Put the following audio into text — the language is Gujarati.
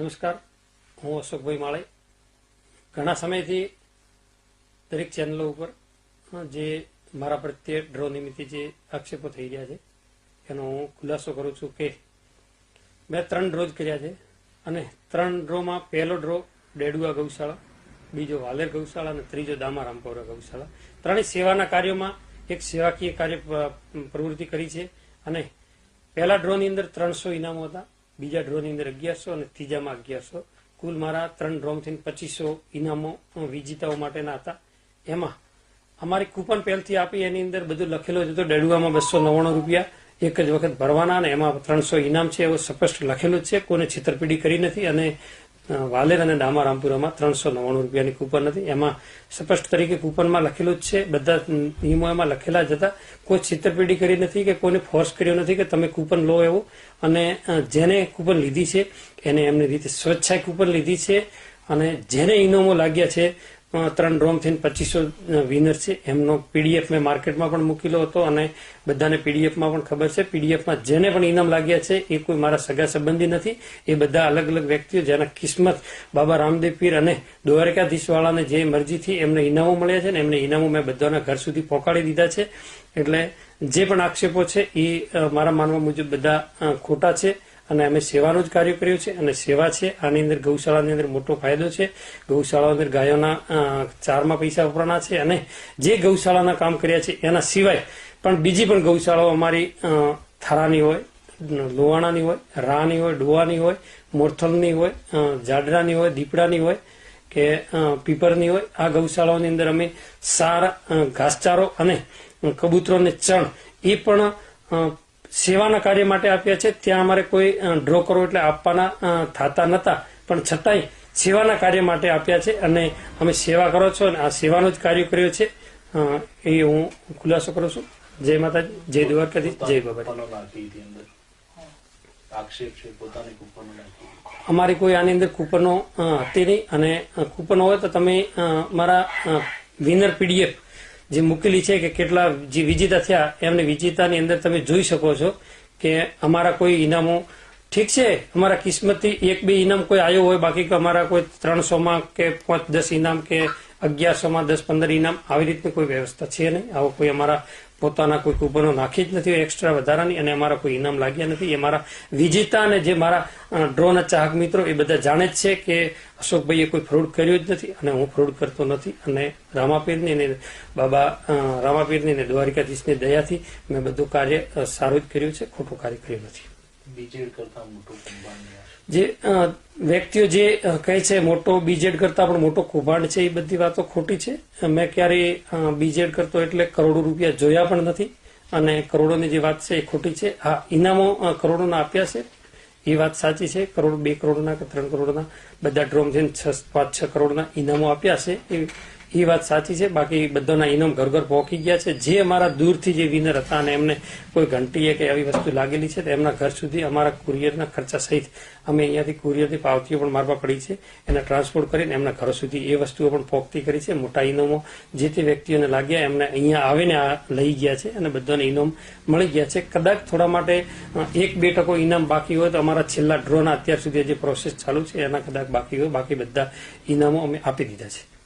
નમસ્કાર. હું અશોકભાઈ માળે. ઘણા સમયથી દરેક ચેનલો ઉપર જે મારા પ્રત્યે ડ્રો નિમિત્તે જે આક્ષેપો થઈ રહ્યા છે, એનો હું ખુલાસો કરું છું કે મેં ત્રણ ડ્રો જ કર્યા છે અને ત્રણ ડ્રોમાં પહેલો ડ્રો ડેડુઆ ગૌશાળા, બીજો વાલેર ગૌશાળા અને ત્રીજો દામા રામપોરા ગૌશાળા. ત્રણેય સેવાના કાર્યોમાં એક સેવાકીય કાર્ય પ્રવૃત્તિ કરી છે અને પહેલા ડ્રોની અંદર ત્રણસો ઇનામો હતા. બીજા ડ્રોની અંદર અગિયારસો અને ત્રીજામાં અગિયારસો. કુલ મારા ત્રણ ડ્રોમથી પચીસો ઇનામો વિજેતાઓ માટેના હતા. એમાં અમારી કૂપન પહેલથી આપી એની અંદર બધું લખેલું જ હતું. ડેડુઆમાં બસો નવ્વાણું રૂપિયા એક જ વખત ભરવાના અને એમાં ત્રણસો ઇનામ છે. એવું સ્પષ્ટ લખેલું છે. કોને છેતરપિંડી કરી નથી અને વાલેર અને ડામા રામપુરામાં ત્રણસો નવ્વાણું રૂપિયાની કૂપન હતી. એમાં સ્પષ્ટ તરીકે કૂપનમાં લખેલું જ છે, બધા નિયમો લખેલા જ કોઈ છેતરપિંડી કરી નથી કે કોઈને ફોર્સ કર્યો નથી કે તમે કૂપન લો એવો. અને જેને કૂપન લીધી છે, એને એમની રીતે સ્વચ્છાએ કૂપન લીધી છે. અને જેને ઇનામો લાગ્યા છે ત્રણ થઈને પચીસો વિનર છે. એમનો પીડીએફ મેં માર્કેટમાં પણ મૂકેલો હતો અને બધાને પીડીએફમાં પણ ખબર છે. પીડીએફમાં જેને પણ ઇનામ લાગ્યા છે, એ કોઈ મારા સગા સંબંધી નથી. એ બધા અલગ અલગ વ્યક્તિઓ જેના કિસ્મત બાબા રામદેવ પીર અને દ્વારકાધીશવાળાને જે મરજીથી એમને ઇનામો મળ્યા છે ને એમને ઇનામો મેં બધાના ઘર સુધી પહોંચાડી દીધા છે. એટલે જે પણ આક્ષેપો છે, એ મારા માનવા મુજબ બધા ખોટા છે. અને અમે સેવાનું જ કાર્ય કર્યું છે અને સેવા છે. આની અંદર ગૌશાળાની અંદર મોટો ફાયદો છે. ગૌશાળા અંદર ગાયોના ચારમાં પૈસા વપરાના છે અને જે ગૌશાળાના કામ કર્યા છે એના સિવાય પણ બીજી પણ ગૌશાળાઓ અમારી થરાની હોય લોવાણાની હોય, રાની હોય ડોવાની હોય, મોરથલની હોય જાડરાની હોય, દીપડાની હોય કે પીપરની હોય, આ ગૌશાળાઓની અંદર અમે સારા ઘાસચારો અને કબૂતરોને ચણ એ પણ સેવાના કાર્ય માટે આપ્યા છે. ત્યાં અમારે કોઈ ડ્રો કરો એટલે આપવાના થતા નતા. પણ છતાંય સેવાના કાર્ય માટે આપ્યા છે અને અમે સેવા કરો છો અને આ સેવાનું જ કાર્ય કર્યું છે. એ હું ખુલાસો કરું છું. જય માતાજી. જય દ્વારકાધીશ. જય બાબા અમારી કોઈ આની અંદર કૂપનો હતી નહીં. અને કૂપનો હોય તો તમે મારા વિનર પીડીએફ જે મૂકેલી છે કે કેટલા જે વિજેતા થયા, એમને વિજેતાની અંદર તમે જોઈ શકો છો કે અમારા કોઈ ઇનામો ઠીક છે, અમારા કિસ્મતથી એક બે ઇનામ કોઈ આવ્યો હોય, બાકી અમારા કોઈ ત્રણસોમાં કે પાંચ દસ ઇનામ કે અગિયારસોમાં દસ પંદર ઇનામ આવી રીતની કોઈ વ્યવસ્થા છે નહીં. આવો કોઈ અમારા પોતાના કોઈ કૂપનો નાખી જ નથી એક્સ્ટ્રા વધારાની, અને અમારા કોઈ ઇનામ લાગ્યા નથી. એ મારા વિજેતા અને જે મારા ડ્રોના ચાહક મિત્રો, એ બધા જાણે જ છે કે અશોકભાઈએ કોઈ ફ્રોડ કર્યું જ નથી, અને હું ફ્રોડ કરતો નથી. અને રામાપીરની ને બાબા રામાપીરની ને દ્વારિકાધીશની દયાથી મેં બધું કાર્ય સારું જ કર્યું છે, ખોટું કાર્ય કર્યું નથી. જે વ્યક્તિઓ જે કહે છે મોટો બીજેડ કરતા પણ મોટો કૌભાંડ છે, એ બધી વાતો ખોટી છે. મેં ક્યારેય બીજેડ કરતો એટલે કરોડો રૂપિયા જોયા પણ નથી અને કરોડોની જે વાત છે એ ખોટી છે. હા, ઇનામો કરોડોના આપ્યા છે. એ વાત સાચી છે. કરોડ, બે કરોડના કે ત્રણ કરોડના, બધા ડ્રોમ છ, પાંચ, છ કરોડના ઇનામો આપ્યા છે. એ એ વાત સાચી છે. બાકી બધાના ઇનામ ઘર ઘર પહોંચી ગયા છે. જે અમારા દૂરથી જે વિનર હતા અને એમને કોઈ ઘંટીએ કે આવી વસ્તુ લાગેલી છે, તો એમના ઘર સુધી અમારા કુરિયરના ખર્ચા સહિત અમે અહીંયાથી કુરિયરની પાવતીઓ પણ મારવા પડી છે. એને ટ્રાન્સપોર્ટ કરીને એમના ઘર સુધી એ વસ્તુઓ પણ પહોંચતી કરી છે. મોટા ઇનામો જે તે વ્યક્તિઓને લાગ્યા, એમને અહીંયા આવીને આ લઈ ગયા છે અને બધાને ઇનામ મળી ગયા છે. કદાચ થોડા માટે એક બે ટકો ઇનામ બાકી હોય તો અમારા છેલ્લા ડ્રોના અત્યાર સુધી જે પ્રોસેસ ચાલુ છે, એના કદાચ બાકી હોય. બાકી બધા ઇનામો અમે આપી દીધા છે.